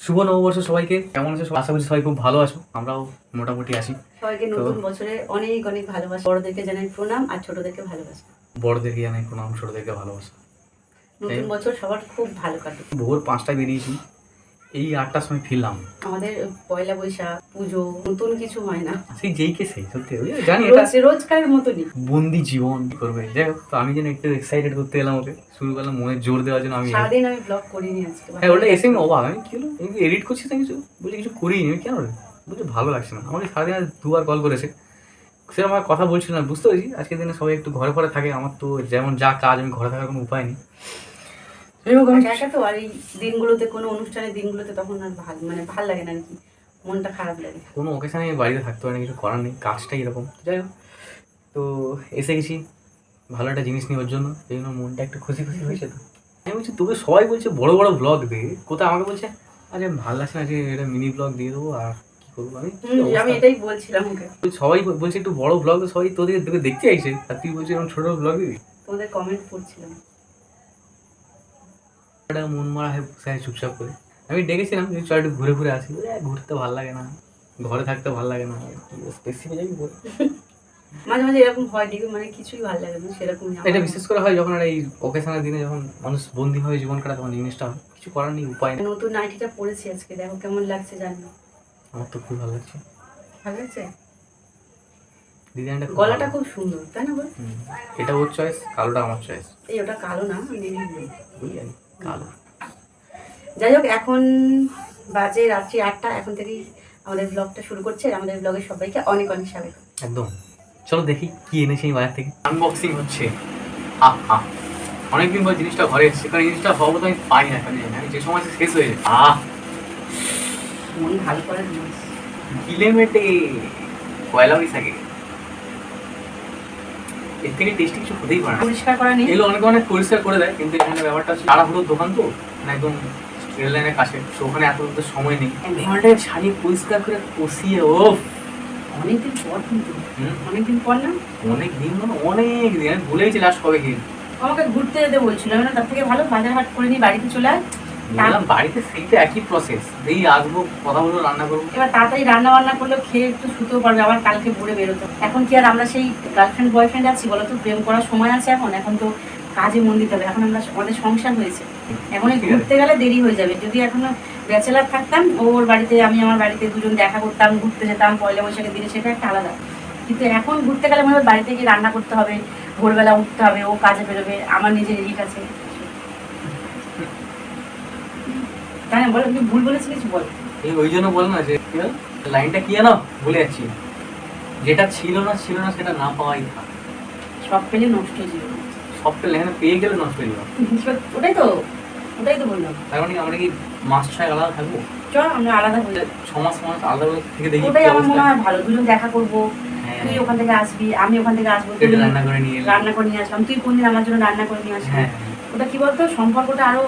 শুভ নববর্ষ সবাইকে। কেমন আছো আশা করছি সবাই খুব ভালো আছো। আমরাও মোটামুটি আছি। সবাইকে নতুন বছরে অনেক অনেক ভালোবাসা। বড়দেরকে জানাই প্রণাম আর ছোটদেরকে ভালোবাসা। বড়দেরকে জানাই প্রণাম ছোটদেরকে ভালোবাসা। নতুন বছর সবার খুব ভালো কাটুক। ভোর পাঁচটায় বেরিয়েছি। এই আটটার সময় ফিরলাম। আমাদের পয়লা বৈশাখ পুজো নতুন কিছু হয় না। সেই যেই কে সেই সত্যি জানি এটা। রোজ রোজকারের মতনই। বন্দি জীবন কি করবে? যাই হোক তো আমি যেন একটু এক্সাইটেড করতে এলাম ওকে। শুরু করলাম মনে জোর দেওয়ার জন্য আমি। সারাদিন আমি ব্লগ করিনি আজকে হ্যাঁ ওটা এসে আমি অবাক। আমি কি হলো এডিট করছিস না কিছু? বলছি কিছু করিনি। কেন রে ভালো লাগছে না। আমাকে সারাদিন দুবার কল করেছে। সেরকম আমার কথা বলছিল না বুঝতে পেরেছি। আজকের দিনে সবাই একটু ঘরে ঘরে থাকে। আমার তো যেমন যা কাজ আমি ঘরে থাকার কোনো উপায় নেই। যাই একা একা তো আর এই দিনগুলোতে কোনো অনুষ্ঠানের দিনগুলোতে তখন আর ভালো মানে ভালো লাগে না আর কি। মনটা খারাপ লাগে। কোনো ওকেশানে বাড়িতে থাকতে পারি না কিছু করার নেই কাজটাই এরকম। যাই হোক তো এসে গেছি ভালো একটা জিনিস নেওয়ার জন্য এই জন্য মনটা একটু খুশি খুশি হয়েছে তো। আমি বলছি তোকে সবাই বলছে বড় বড় ব্লগ দে কোথায় আমাকে বলছে? আরে ভালো লাগছে না যে এটা মিনি ব্লগ দিয়ে দেবো আর কি করব? আমি? আমি এটাই বলছিলাম ওকে। সবাই বলছে একটু বড় ব্লগ সবাই তোদের তোকে দেখতে আইছে আর তুই বলছিস এরকম ছোট ব্লগ দিবি? তোমাদের কমেন্ট পড়ছিলাম একটা মন মারা হয়ে বসে আছে চুপচাপ করে। আমি ডেকেছিলাম যে চল একটু ঘুরে ঘুরে আসি। ঘুরতে ভালো লাগে না। ঘরে থাকতে ভালো লাগে না। স্পেসিফিক মাঝে মাঝে এরকম হয় মানে কিছুই ভালো লাগে না সেরকম এটা বিশেষ করে হয় যখন এই ওকেশনের দিনে যখন মানুষ বন্দি হয়ে জীবন কাটায় তখন জিনিসটা হয়। কিছু করার নেই উপায় নেই। নতুন নাইটিটা পরেছি আজকে দেখো কেমন লাগছে জানি। আমার তো খুব ভালো লাগছে। ভালো লাগছে? ডিজাইনটা গলাটা খুব সুন্দর তাই না বল? এটা ওর চয়েস কালোটা আমার চয়েস এই ওটা কালো না আমি বুঝলি? আমি কালো। যাই হোক এখন বাজে রাত্রি আটটা এখন থেকেই আমাদের ব্লগটা শুরু করছে। আমাদের ব্লগের সবাইকে অনেক অনেক স্বাগত। একদম। চলো দেখি কি এনেছি এই বাজার থেকে। আনবক্সিং হচ্ছে। আহ অনেকদিন পর জিনিসটা ঘরে এসেছে কারণ জিনিসটা হব তো আমি পাই না এখানে। আমি যে সময় শেষ হয়ে যায়। আহ। মন ভালো করে জিনিস গিলে মেটে বৈশাখে এর থেকে টেস্টি কিছু হতেই পারে পরিষ্কার করা নেই? এগুলো অনেক অনেক পরিষ্কার করে দেয় কিন্তু এখানে ব্যাপারটা হচ্ছে তাড়াহুড়োর দোকান তো মানে একদম রেল লাইনের কাছে। তো ওখানে এত সময় নেই। ঘন্টায় ছাড়িয়ে পরিষ্কার করে কষিয়ে ও অনেকদিন পর কিন্তু। অনেকদিন পর না? অনেক দিন মানে অনেক দিন আমি ভুলে গেছি লাস্ট কবে গিয়ে আমাকে ঘুরতে যেতে বলছিল আমি না তার থেকে ভালো বাজার হাট করে নিই বাড়িতে চলে আয়। বাড়িতে সেই তো একই প্রসেস এই আসব কথা বলব রান্না করব। এবার তাড়াতাড়ি রান্না বান্না করলেও খেয়ে একটু শুতেও পারবে আবার কালকে ভোরে বেরোতো। এখন কি আর আমরা সেই গার্লফ্রেন্ড বয়ফ্রেন্ড আছি বলো তো প্রেম করার সময় আছে এখন এখন তো কাজে মন দিতে হবে। এখন আমরা আমাদের সংসার হয়েছে। এখন। ঘুরতে গেলে দেরি হয়ে যাবে। যদি এখনও ব্যাচেলার থাকতাম ওর বাড়িতে আমি আমার বাড়িতে দুজন দেখা করতাম ঘুরতে যেতাম পয়লা বৈশাখের দিনে সেটা একটা আলাদা। কিন্তু এখন ঘুরতে গেলে মনে হয় বাড়িতে গিয়ে রান্না করতে হবে ভোরবেলা উঠতে হবে ও কাজে বেরোবে আমার নিজের এডিট আছে। বলো তুমি ভুল বলেছি কিছু বল। এই ওই জন্য বল না যে লাইনটা কি জানো? যাচ্ছি। যেটা ছিল না ছিল না সেটা না পাওয়াই থাক সব পেলে নষ্ট হয়ে যাবে। সব পেলে এখানে পেয়ে গেলে নষ্ট হয়ে যাবে। ওটাই তো ওটাই তো বললাম। তার মানে আমরা কি মাস ছয় আলাদা থাকব? চল আমরা আলাদা হয়ে ছ মাস মাস আলাদা থেকে দেখি ওটাই আমার মনে হয় ভালো। দুজন দেখা করব। হ্যাঁ। তুই ওখান থেকে আসবি আমি ওখান থেকে আসব তুই রান্না করে নিয়ে রান্না করে নিয়ে আসলাম তুই কোনদিন আমার জন্য রান্না করে নিয়ে আসবি? হ্যাঁ। ওটা কি বলতো? সম্পর্কটা আরও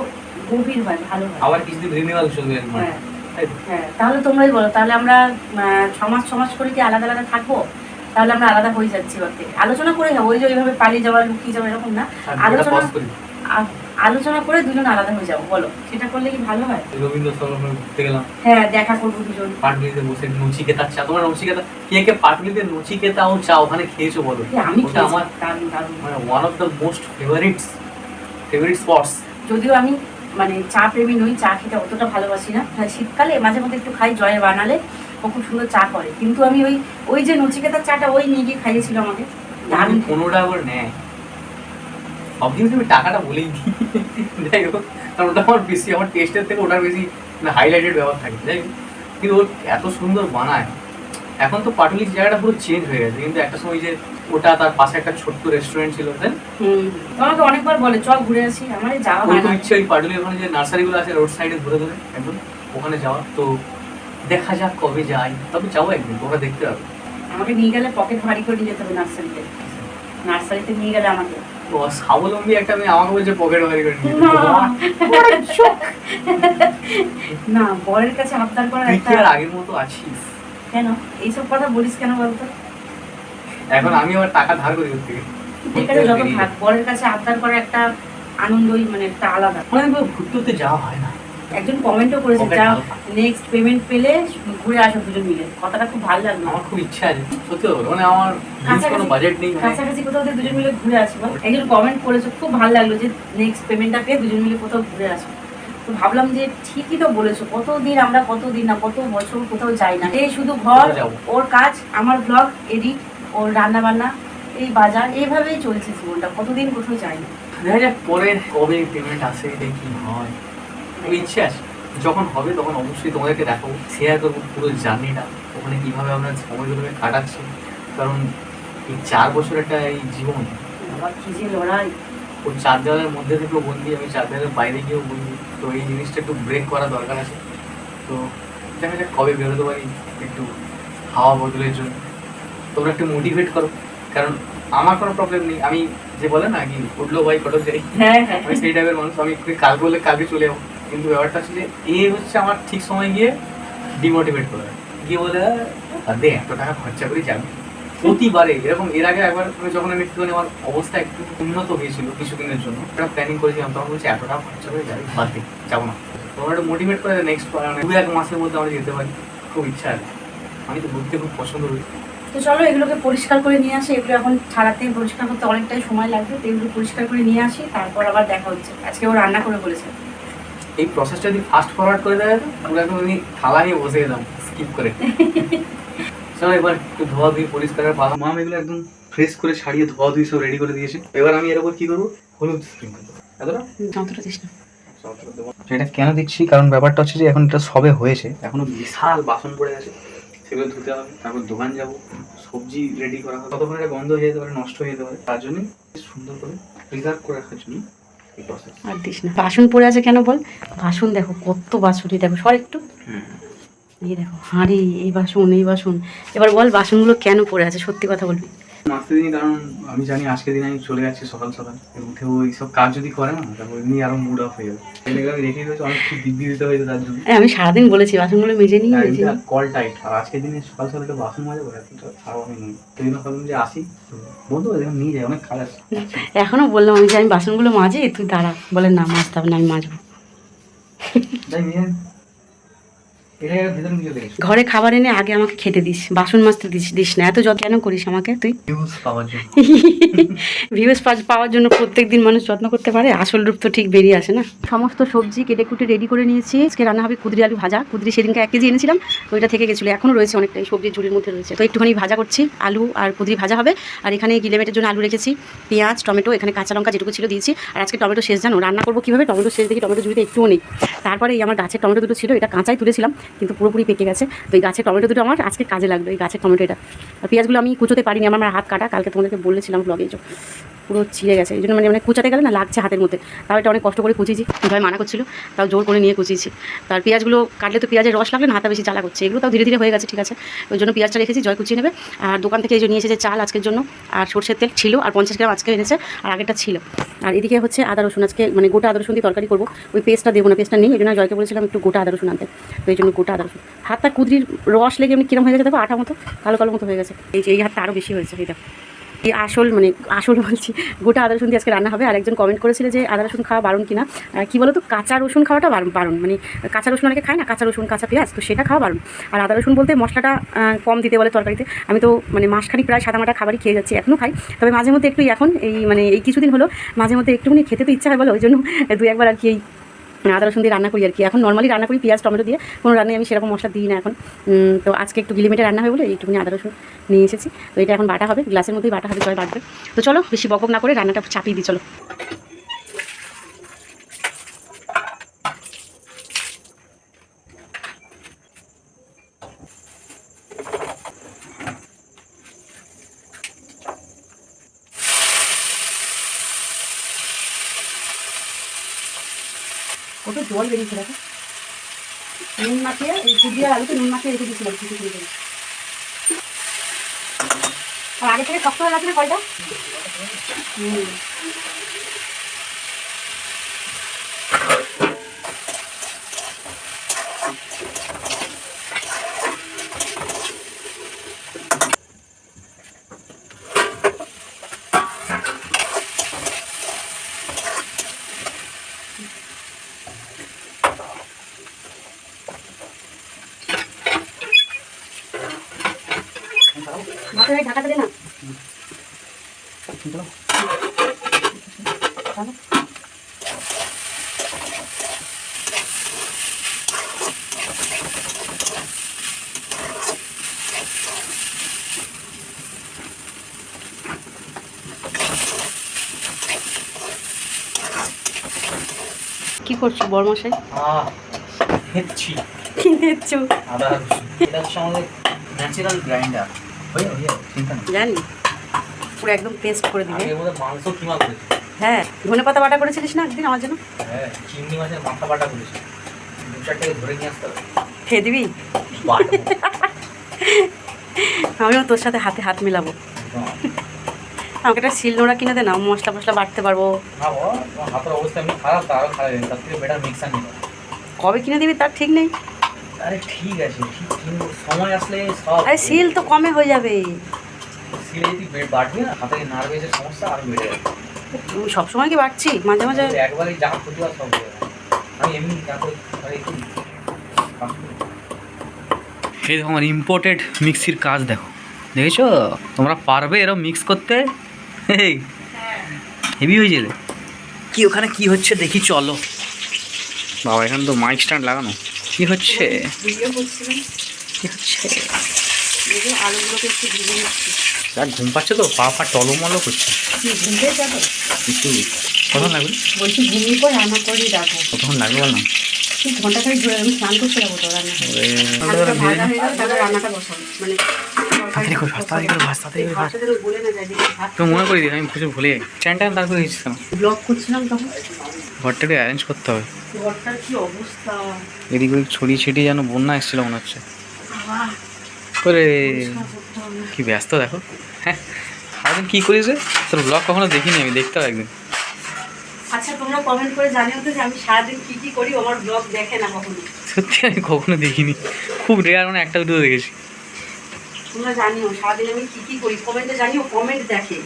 গভীর হয় ভালো হয়। আবার কিছুদিন রিনিউয়াল চলবে হ্যাঁ তাই তো? হ্যাঁ তাহলে তোমরাই বলো তাহলে আমরা ছ মাস করে কি আলাদা আলাদা থাকব? তাহলে আমরা আলাদা হয়ে যাচ্ছি ওর থেকে আলোচনা করে ওই যে ওইভাবে পালিয়ে যাওয়া লুকিয়ে যাওয়া এরকম না। আলোচনা- আলোচনা করে দুজন আলাদা হয়ে যাব বলো। সেটা করলে কি ভালো হয়? রবীন্দ্র সরোবরে ঘুরতে গেলাম। হ্যাঁ দেখা করব দুজন। পাটুলিতে বসে নচিকেতা চা তোমার নচিকেতা কে কে পাটুলিতে নচিকেতা ও চা ওখানে খেয়েছো বলো? আমি ওটা আমার মানে one of the most favourites favourite spots যদিও আমি মানে চা প্রেমী নই চা খেতে অতটা ভালোবাসি না। হ্যাঁ, শীতকালে মাঝে মধ্যে একটু খাই জয়ে বানালে ও খুব সুন্দর চা করে। কিন্তু আমি ওই ওই যে নচিকেতার চাটা ওই নিয়ে গিয়ে খাইয়েছিল আমাকে। দারুণ। পনেরো টাকা করে নেয়। জিনিস আমি টাকাটা বলেই দিই। যাই হোক কারণ ওটা আমার বেশি আমার টেস্টের থেকে ওটার বেশি হাইলাইটেড ব্যাপার থাকে। যাই হোক কিন্তু ও এত সুন্দর বানায়। এখন তো পাটুলি জায়গাটা পুরো চেঞ্জ হয়ে গেছে কিন্তু একটা সময় যে ওটা তার পাশে একটা ছোট্ট রেস্টুরেন্ট ছিল দেন আমাকে অনেকবার বলে চল ঘুরে আসি আমার যাওয়া হয় না। ইচ্ছে ওই পাটুলির ওখানে যে নার্সারিগুলো আছে রোড সাইডে ঘুরে ঘুরে একদম ওখানে যাওয়া। তো দেখা যাক কবে যাই তবে যাব একদিন তোমরা দেখতে পাবে আমাকে নিয়ে গেলে পকেট ভারী করে নিয়ে যেতে হবে নার্সারিতে নার্সারিতে নিয়ে গেলে আমাকে। তো স্বাবলম্বী একটা মেয়ে আমাকে বলছে পকেট বাড়ি করে নিয়ে না। বরের কাছে আবদার করার একটা আগের মতো আছিস? কেন? এইসব কথা বলিস কেন বলতো? এখন আমি আবার টাকা ধার করি থেকে। যত বরের কাছে আবদার করার একটা আনন্দই মানে একটা আলাদা। মানে ঘুরতে যাওয়া হয় না। একজন কমেন্টও করেছে যা নেক্সট পেমেন্ট পেলে ঘুরে আসো দুজন মিলে। কথাটা খুব ভালো লাগল। আমার খুব ইচ্ছা আছে। সত্যি মানে আমার কোনো বাজেট নেই মানে কাছাকাছি কোথাও দুজন মিলে ঘুরে আসব একজন কমেন্ট করেছে খুব ভালো লাগল যে নেক্সট পেমেন্টটা পেয়ে দুজন মিলে কোথাও ঘুরে আসব তো ভাবলাম যে ঠিকই তো বলেছ কতদিন আমরা কতদিন না কত বছর কোথাও যাই না। এই শুধু ঘর ওর কাজ আমার ব্লগ এডিট ওর রান্না বান্না এই বাজার এইভাবেই চলছে জীবনটা। কতদিন কোথাও যাই না। দেখা যাক পরে কবে পেমেন্ট আসে দেখি হয়। ইচ্ছে আছে। যখন হবে তখন অবশ্যই তোমাদেরকে দেখাবো শেয়ার করব পুরো জার্নিটা ওখানে কীভাবে আমরা সময়গুলোকে কাটাচ্ছি। কারণ এই চার বছর একটা এই জীবন আবার কি যে লড়াই। ও চার দেওয়ালের মধ্যে থেকেও বন্দি আমি চার দেওয়ালের বাইরে গিয়েও বন্দি। তো এই জিনিসটা একটু ব্রেক করা দরকার আছে। তো দেখা যাক কবে বেরোতে পারি একটু হাওয়া বদলের জন্য। তোমরা একটু মোটিভেট করো কারণ আমার কোনো প্রবলেম নেই। আমি যে বলে না কি উঠল ভাই কটক যাই। হ্যাঁ হ্যাঁ। আমি সেই টাইপের মানুষ আমি একটু কাল বললে কালকে চলে যাব। কিন্তু ব্যাপারটা হচ্ছে যে এ হচ্ছে আমার ঠিক সময় গিয়ে ডিমোটিভেট করে। গিয়ে বলে "আর দে এত টাকা খরচা করে যাবে? প্রতিবারে এরকম এর আগে একবার যখন আমি একটুখানি আমার অবস্থা একটু উন্নত হয়েছিল কিছুদিনের জন্য একটা প্ল্যানিং করেছিলাম তখন বলছি এত টাকা খরচা হয়ে যাবে বাদ যাব না। তোমার একটা মোটিভেট করে নেক্সট দু এক মাসের মধ্যে আমরা যেতে পারি খুব ইচ্ছা আছে। আমি তো ঘুরতে খুব পছন্দ করি। তো চলো এগুলোকে পরিষ্কার করে নিয়ে আসি এগুলো এখন ছাড়াতে পরিষ্কার করতে অনেকটাই সময় লাগবে তো এগুলো পরিষ্কার করে নিয়ে আসি তারপর আবার দেখা হচ্ছে। আজকে ও রান্না করে বলেছে। এই প্রসেসটা যদি ফাস্ট ফরওয়ার্ড করে দেয় তো পুরো একদম আমি থালা নিয়ে বসে যেতাম স্কিপ করে। চলো এবার একটু ধোয়া ধুই পরিষ্কারের পালা মাম এগুলো একদম ফ্রেশ করে ছাড়িয়ে ধোয়া ধুই সব রেডি করে দিয়েছে। এবার আমি এর উপর কি করব? হলুদ স্প্রিঙ্কল এতটা? যন্ত্রটা দিস না। এটা কেন দিচ্ছি? কারণ ব্যাপারটা হচ্ছে যে এখন এটা সবে হয়েছে। এখনও বিশাল বাসন পড়ে আছে। সেগুলো ধুতে হবে তারপর দোকান যাব। সবজি রেডি করা হবে। ততক্ষণ এটা গন্ধ হয়ে যেতে পারে নষ্ট হয়ে যেতে পারে। তার জন্য সুন্দর করে প্রিজার্ভ করে রাখার জন্য আর দিস না। বাসন পড়ে আছে কেন বল? বাসন দেখো কত বাসন দেখো। সর একটু। এই দেখো হাঁড়ি এই বাসন এই বাসন। এবার বল বাসনগুলো কেন পড়ে আছে? সত্যি কথা বলবি? মাসতে দিনই কারণ আমি জানি আজকে দিন আমি চলে যাচ্ছি সকাল সকাল। উঠে ওই সব কাজ যদি করে না তারপর এমনি আরও মুড অফ হয়ে যাবে। আমি রেখে দিয়েছি অনেক কিছু দিব্যি দিতে হয়েছে তার জন্য। আমি সারাদিন বলেছি বাসনগুলো মেজে নিয়ে মেজে কল টাইট আর আজকের দিনে সকাল সকাল একটা বাসন মাজা করে এতটা খারাপ আমি নই। সেই জন্য ভাবলাম যে আসি বন্ধু এখানে নিয়ে যায় অনেক কাজ আছে। এখনও বললাম আমি যে আমি বাসনগুলো মাজি তুই দাঁড়া। বলে না মাজতে হবে না আমি মাজবো তাই নিয়ে এটা এর ভিতরে নিয়ে দেখেছি ঘরে খাবার এনে আগে আমাকে খেতে দিস বাসন মাজতে দিস দিস না। এত যত্ন কেন করিস আমাকে তুই? ভিউজ পাওয়ার জন্য। পাওয়ার জন্য প্রত্যেক দিন মানুষ যত্ন করতে পারে। আসল রূপ তো ঠিক বেরিয়ে আসে না। সমস্ত সবজি কেটে কুটে রেডি করে নিয়েছি। আজকে রান্না হবে কুদরি আলু ভাজা। কুদরি সেদিনকে এক কেজি এনেছিলাম তো ওইটা থেকে গেছিল। এখনও রয়েছে অনেকটাই সবজির ঝুড়ির মধ্যে রয়েছে। তো একটুখানি ভাজা করছি আলু আর কুদরি ভাজা হবে। আর এখানে গিলেমেটের জন্য আলু রেখেছি পেঁয়াজ টমেটো এখানে কাঁচা লঙ্কা যেটুকু ছিল দিয়েছি। আর আজকে টমেটো শেষ জানো? রান্না করব কীভাবে? টমেটো শেষ দেখি টমেটো ঝুড়িতে একটুও নেই। তারপরে এই আমার গাছের টমেটো দুটো ছিল এটা কাঁচাই তুলেছিলাম। কিন্তু পুরোপুরি পেকে গেছে। তো এই গাছের টমেটো দুটো আমার আজকে কাজে লাগবে, এই গাছের টমেটো এটা আর পেঁয়াজগুলো আমি কুচোতে পারিনি, আমার হাত কাটা, কালকে তোমাদেরকে বলেছিলাম ব্লগে যে পুরো ছিঁড়ে গেছে। এই জন্য মানে মানে কুচাতে গেলে না লাগছে হাতের মধ্যে। তাও এটা অনেক কষ্ট করে কুচিয়েছি, ভয় মানা করছিল, তাও জোর করে নিয়ে কুচিয়েছি। তার পেঁয়াজগুলো কাটলে তো পেঁয়াজের রস লাগলে না, হাতে বেশি জ্বালা করছে। এগুলো তাও ধীরে ধীরে হয়ে গেছে, ঠিক আছে। ওই জন্য পেঁয়াজটা রেখেছি, জয় কুচিয়ে নেবে। আর দোকান থেকে এই যে নিয়ে এসেছে চাল আজকের জন্য, আর সর্ষের তেল ছিল, আর পঞ্চাশ গ্রাম আজকে এনেছে, আর আগেরটা ছিল। আর এদিকে হচ্ছে আদা রসুন, আজকে মানে গোটা আদা রসুন দিয়ে তরকারি করব। ওই পেস্টটা দেবো না, পেস্টটা নেই এই জন্য জয়কে বলেছিলাম একটু গোটা আদা রসুন আনতে। তো এই জন্য গোটা আদা হাতটা কুদরির রস লেগে এমনি কিরম হয়ে গেছে দেখো, আঠা মতো, কালো কালো মতো হয়ে গেছে। এই যে, এই হাতটা আরও বেশি হয়েছে এটা এই আসল মানে আসল বলছি, গোটা আদা রসুন দিয়ে আজকে রান্না হবে। আর একজন কমেন্ট করেছিল যে, আদা রসুন খাওয়া বারণ কিনা? কি বলতো? কাঁচা রসুন খাওয়াটা বারণ। মানে কাঁচা রসুন অনেকে খায় না? কাঁচা রসুন, কাঁচা পেঁয়াজ, তো সেটা খাওয়া বারণ। আর আদা রসুন বলতে মশলাটা কম দিতে বলে তরকারিতে। আমি তো মানে মাসখানি প্রায় সাদা মাটা খাবারই খেয়ে যাচ্ছি এখনও খাই। তবে মাঝে মধ্যে একটু এখন, এই মানে এই কিছুদিন হলো মাঝে মধ্যে একটুখানি খেতে তো ইচ্ছা হয় বলো, ওই জন্য দু একবার আর কি এই আদা, রসুন দিয়ে রান্না করি আর কি। এখন নর্মালি রান্না করি পেঁয়াজ, টমেটো দিয়ে। কোনো রান্নায় আমি সেরকম মশলা দিই না এখন। তো আজকে একটু গিলিমিটে রান্না হবে বলে একটুখানি আদা, রসুন নিয়ে এসেছি। তো এটা এখন বাটা হবে, গ্লাসের মধ্যেই বাটা হবে সবাই বাটবে। তো চলো, বেশি বকবক না করে রান্নাটা চাপিয়ে দিই, চলো কত জল বেরিয়েছে দেখো নুন এই কুদিয়ে আলুতে নুন মাখিয়ে রেখে দিয়েছিলাম, কিছু করে আর আগে থেকে শক্ত হয়ে গেছে না কলটা? হুম। দে না। কি করছ বরমশাই? হেচ্ছি দেখছ আদা রসুন। এটা হচ্ছে আমাদের ন্যাচারাল গ্রাইন্ডার জানি। পুরো একদম পেস্ট করে দিবে হ্যাঁ ধনে পাতা বাটা করেছিলিস না একদিন আমার জন্য? হ্যাঁ চিংড়ি মাছের মাথা বাটা করেছি দু চারটাকে ধরে নিয়ে আসতে হবে। খেয়ে দিবি? আমিও তোর সাথে হাতে হাত মিলাবো। আমাকে একটা শিল নোড়া কিনে দে না মশলা মশলা বাটতে পারব। হাতের অবস্থা এমনি খারাপ খারাপ তার থেকে বেটার মিক্সার নিয়ে কবে কিনে দিবি তার ঠিক নেই। আরে ঠিক আছে ঠিক কিন্তু সময় আসলে সব আরে শিল তো কমে হয়ে যাবে। সিলে যদি বে- বাটবি না হাতে নার্ভেসের সমস্যা আরও বেড়ে যাবে। আমি সবসময় কি বাটছি মাঝে মাঝে একবারই যা ক্ষতি হয় সব আমি এমনি যা করে মানে একটু এই দেখো আমার ইম্পোর্টেড মিক্সির কাজ দেখো। দেখেছ? তোমরা পারবে এরকম মিক্স করতে? হেভি হয়ে রে কি ওখানে কি হচ্ছে দেখি চলো। বাবা এখানে তো মাইক স্ট্যান্ড লাগানো। কি হচ্ছে? কি হচ্ছে? এই আলুগুলোকে একটু ভিজে নিচ্ছি। যাক ঘুম পাচ্ছে তো পা পা টলমলো করছে। কি ঘুমতে যাব? একটু কতক্ষণ লাগবে? বলছি ঘুমিয়ে পর রান্না করে যাব কতক্ষণ লাগবে বল না। ঘণ্টা ধরে আমি স্নান করতে যাব তো রান্না। রান্নাটা বসাবো। মানে মনে করি আমি ভুলে যাই। চ্যানটা তারপরে ব্লগ করছিলাম তখন। ঘরটা একটু অ্যারেঞ্জ করতে হবে। ঘরটার কি অবস্থা? এদিক ওদিক ছড়িয়ে ছিটিয়ে যেন বন্যা এসেছিল মনে হচ্ছে। করে। কি ব্যস্ত দেখো। হ্যাঁ সারাদিন কী করিস রে? তোর ব্লগ কখনো দেখিনি আমি দেখতে হবে একদিন। আচ্ছা তোমরা কমেন্ট করে জানিও তো যে আমি সারাদিন কি কি করি আমার ব্লগ দেখে না কখনো। সত্যি আমি কখনো দেখিনি। খুব রেয়ার মানে একটা দুটো দেখেছি। তোমরা জানিও সারাদিন আমি কি কি করি। কমেন্টে জানিও কমেন্ট দেখে।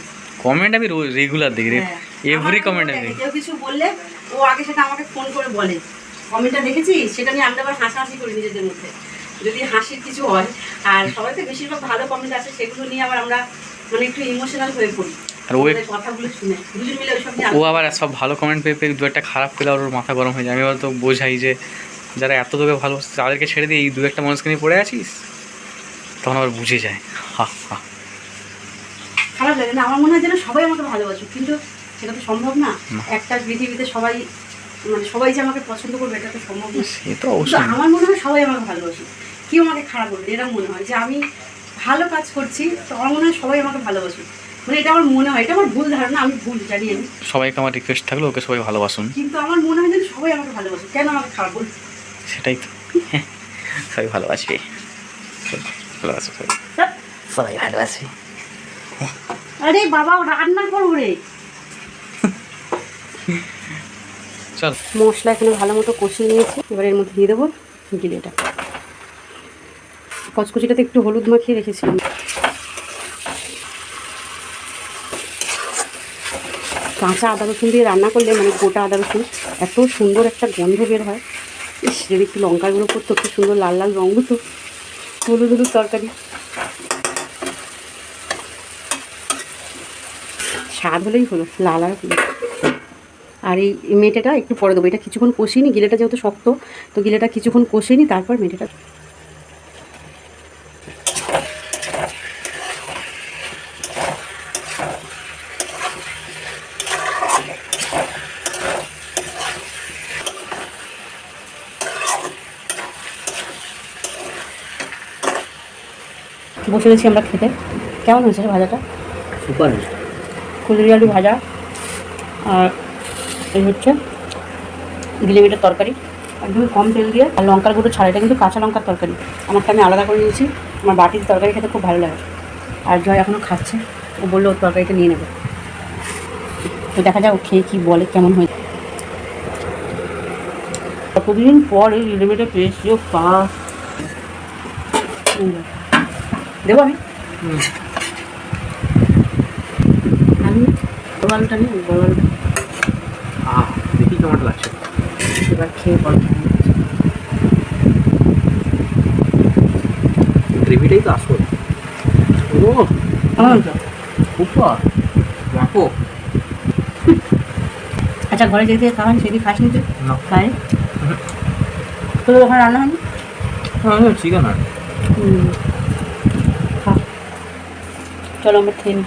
কমেন্ট আমি রোজ রেগুলার দেখি রে হ্যাঁ। এভরি কমেন্ট আমি কেউ কিছু বললে ও আগে সেটা আমাকে ফোন করে বলে। কমেন্টটা দেখেছিস? সেটা নিয়ে আমরা আবার হাসাহাসি করি নিজেদের মধ্যে। যদি হাসির কিছু হয় আর সবাই তো বেশিরভাগ ভালো কমেন্ট আছে সেগুলো নিয়ে আবার আমরা মানে একটু ইমোশনাল হয়ে পড়ি। আর ও কথাগুলো শুনে। দুজন মিলে ওইসব ও আবার সব ভালো কমেন্ট পেয়ে পেয়ে দু একটা খারাপ পেলে ওর মাথা গরম হয়ে যায়। আমি তো বোঝাই যে যারা এত তোকে ভালো তাদেরকে ছেড়ে দিয়ে এই দু একটা মানুষকে নিয়ে পড়ে আছিস? তখন আবার বুঝে যায়। হা হা। খারাপ লাগে না। আমার মনে হয় যেন সবাই আমাকে ভালোবাসে কিন্তু সেটা তো সম্ভব না। একটা পৃথিবীতে সবাই মানে সবাই যে আমাকে পছন্দ করবে এটা তো সম্ভব না। আমার মনে হয় সবাই আমাকে ভালোবাসে। কেউ আমাকে খারাপ বলবে এরকম মনে হয় যে আমি ভালো কাজ করছি তো আমার মনে হয় সবাই আমাকে ভালোবাসে মানে এটা আমার মনে হয় এটা আমার ভুল ধারণা আমি ভুল জানি আমি। সবাইকে আমার রিকোয়েস্ট থাকলে ওকে সবাই ভালোবাসুন। কিন্তু আমার মনে হয় যেন সবাই আমাকে ভালোবাসে কেন আমাকে খারাপ বলছে সেটাই তো। সবাই ভালোবাসবে। ভালোবাসবে সবাই। ধ্যাৎ। সবাই ভালোবাসবে। আরে বাবা রান্না করব রে। চল। মশলা এখানে ভালো মতো কষিয়ে নিয়েছি। এবার এর মধ্যে দিয়ে দেবো গিলেটা কচকচিটাতে একটু হলুদ মাখিয়ে রেখেছিলাম। কাঁচা আদা রসুন দিয়ে রান্না করলে মানে গোটা আদা রসুন, এত সুন্দর একটা গন্ধ বের হয়। ইস যদি একটু লঙ্কার গুঁড়ো করতো, খুব সুন্দর লাল লাল রঙ হতো। হলুদ হলুদ তরকারি। স্বাদ হলেই হলো, লাল আর হলুদ। আর এই মেটেটা একটু পরে দেবো। এটা কিছুক্ষণ কষিয়ে নি গিলেটা যেহেতু শক্ত তো গিলেটা কিছুক্ষণ কষিয়ে নি তারপর মেটেটা বসে গেছি আমরা খেতে। কেমন হয়েছে ভাজাটা? সুপার কুদরি আলু ভাজা আর এই হচ্ছে গিলিমিটের তরকারি। একদমই কম তেল দিয়ে। আর লঙ্কার গুঁড়ো ছাড়া এটা কিন্তু কাঁচা লঙ্কার তরকারি। আমারটা আমি আলাদা করে নিয়েছি। আমার বাটির তরকারি খেতে খুব ভালো লাগে। আর জয় এখনও খাচ্ছে। ও বলল ওর তরকারিটা নিয়ে নেবে। তো দেখা যাক ও খেয়ে কী বলে কেমন হয়েছে কতদিন পর এই রেডিমেডে পেয়েছি ও পা। দেবো আমি? আমি বড় আলুটা নিই বড় আলুটা দেখি কেমন লাগছে? এবার খেয়ে বড় গ্রেভিটাই তো আসল। ও কেমন তো দেখো। আচ্ছা ঘরে যেতে খাওয়ান সেটি খাস নি খাই তোর ওখানে রান্না হয়নি? চিকেন হয়। হুম। খা। চলো আমরা খেয়ে নিই